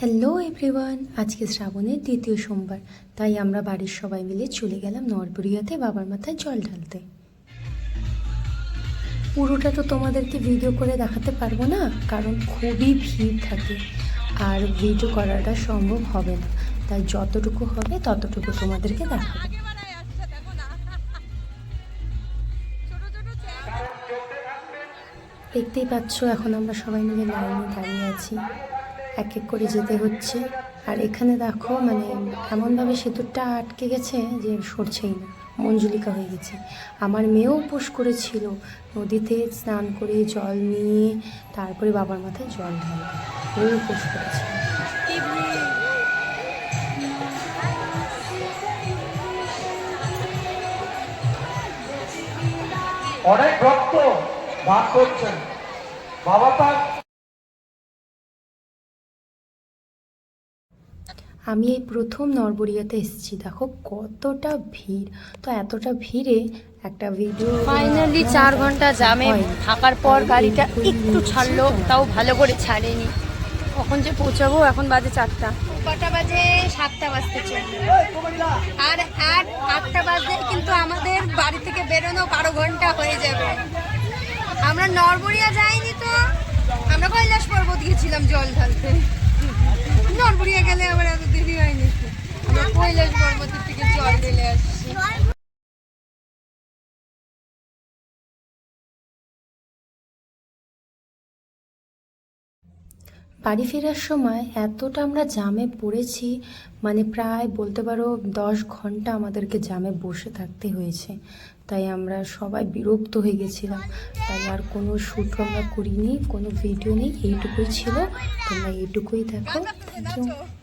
Hello everyone আজকে শ্রাবণের দ্বিতীয় সোমবার। তাই আমরা বাড়ির সবাই মিলে চলে গেলাম নরপুরিয়াতে বাবার মাথায় জল ঢালতে। পুরোটা তো তোমাদেরকে ভিডিও করে দেখাতে পারব না, কারণ খুবই ভিড় থাকে। আর ভিডিও করাটা সম্ভব হবে না। তাই যতটুকু হবে ততটুকু তোমাদেরকে দেখাবো। দেখতেই পাচ্ছ, এখন আমরা সবাই মিলে লাইনে দাঁড়িয়ে আছি। এক এক করে যেতে হচ্ছে। আর এখানে দেখো মানে এমনভাবে সেতুরটা আটকে গেছে যে সরছেই না, মঞ্জুলিকা হয়ে গেছে। আমার মেয়েও উপোস করেছিল, নদীতে স্নান করে জল নিয়ে তারপরে বাবার মাথায় জল ঢালবে ওই উপোস করেছিল অনেক রক্ত ভাগ করছেন। বাবা তার আমি এই প্রথম নরবরিয়াতে এসেছি দেখো কতটা ভিড়। তো এতটা ভিড়ে একটা ভিডিও ফাইনালি চার ঘণ্টা জামে থাকার পর গাড়িটা একটু ছাড়লো তাও ভালো করে ছাড়েনি। কখন যে পৌঁছাবো এখন বাজে চারটা। কটা বাজে? সাতটা বাজতে চলবে। আর আর আটটা বাজে কিন্তু আমাদের বাড়ি থেকে বেরোনো বারো ঘণ্টা হয়ে যাবে। আমরা নরবরিয়া যাইনি তো আমরা কৈলাস পর্বত গিয়েছিলাম জল ঢালতে। নরবরিয়া বাড়ি ফেরার সময় এতটা আমরা জামে পড়েছি মানে প্রায় বলতে পারো দশ ঘণ্টা আমাদেরকে জামে বসে থাকতে হয়েছে। তাই আমরা সবাই বিরক্ত হয়ে গেছিলাম। তাই আর কোনো শ্যুট আমরা করিনি, কোনো ভিডিও নেই, এইটুকুই ছিল। তোমরা এইটুকুই দেখো। Thank you